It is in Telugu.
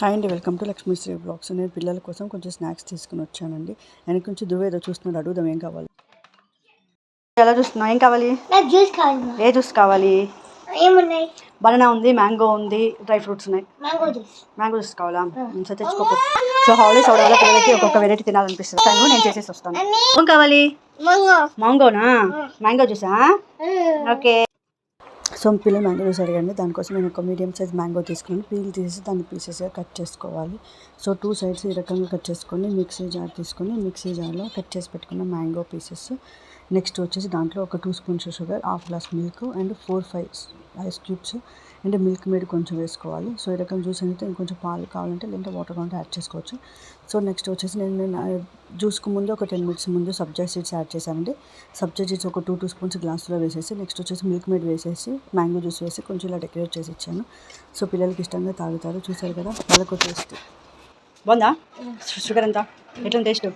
హాయ్ అండి welcome to Lakshmi Shri blogs. నేను పిల్లల కోసం కొంచెం స్నాక్స్ తీసుకుని వచ్చానండి. వెనక నుంచి దువ్వ ఏదో చూస్తున్నాడు అడుగుదాం ఏం కావాలి. ఎలా చూస్తున్నావు ఏం కావాలి? జ్యూస్. ఏ జ్యూస్ కావాలి? ఏమున్నాయి? బనానా ఉంది మ్యాంగో ఉంది డ్రై ఫ్రూట్స్ ఉన్నాయి. Mango juice. మ్యాంగో జ్యూస్ కావాలా? సో తెచ్చుకోకు. సో హాలిడేస్ అవడం వల్ల పిల్లలకి ఒక్కొక్క వెరైటీ తినాలనిపిస్తుంది. కానీ నేను చేసేసి వస్తాను. ఏం కావాలి? మ్యాంగోనా మ్యాంగో జ్యూసా ఓకే సో పిల్లలు మ్యాంగో జ్యూస్ అడగండి. దానికోసం నేను ఒక మీడియం సైజ్ మ్యాంగో తీసుకుని పీల్ తీసి దాన్ని పీసెస్గా కట్ చేసుకోవాలి. సో టూ సైడ్స్ ఈ రకంగా కట్ చేసుకొని మిక్సీ జార్ తీసుకొని మిక్సీ జార్లో కట్ చేసి పెట్టుకున్న మ్యాంగో పీసెస్. నెక్స్ట్ వచ్చేసి దాంట్లో ఒక two spoons sugar half glass milk and four five ice cubes. అంటే మిల్క్ మేడ్ కొంచెం వేసుకోవాలి. సో ఈ రకం జ్యూస్ అయితే ఇంకొంచెం పాలు కావాలంటే లేదంటే వాటర్ కావాలంటే యాడ్ చేసుకోవచ్చు. సో నెక్స్ట్ వచ్చేసి నేను నేను జ్యూస్కి ముందు ఒక టెన్ మినిట్స్ ముందు సబ్జా సీడ్స్ యాడ్ చేశానండి. సబ్జా సీడ్స్ ఒక టూ టూ స్పూన్స్ గ్లాసులో వేసేసి నెక్స్ట్ వచ్చేసి మిల్క్ మేడ్ వేసేసి మ్యాంగో జ్యూస్ వేసి కొంచెం ఇలా డెకరేట్ చేసి ఇచ్చాను. సో పిల్లలకి ఇష్టంగా తాగుతారు. చూసారు కదా వాళ్ళకు టేస్ట్. బాగుందా? షుగర్ ఎంత? ఎట్లా టేస్ట్?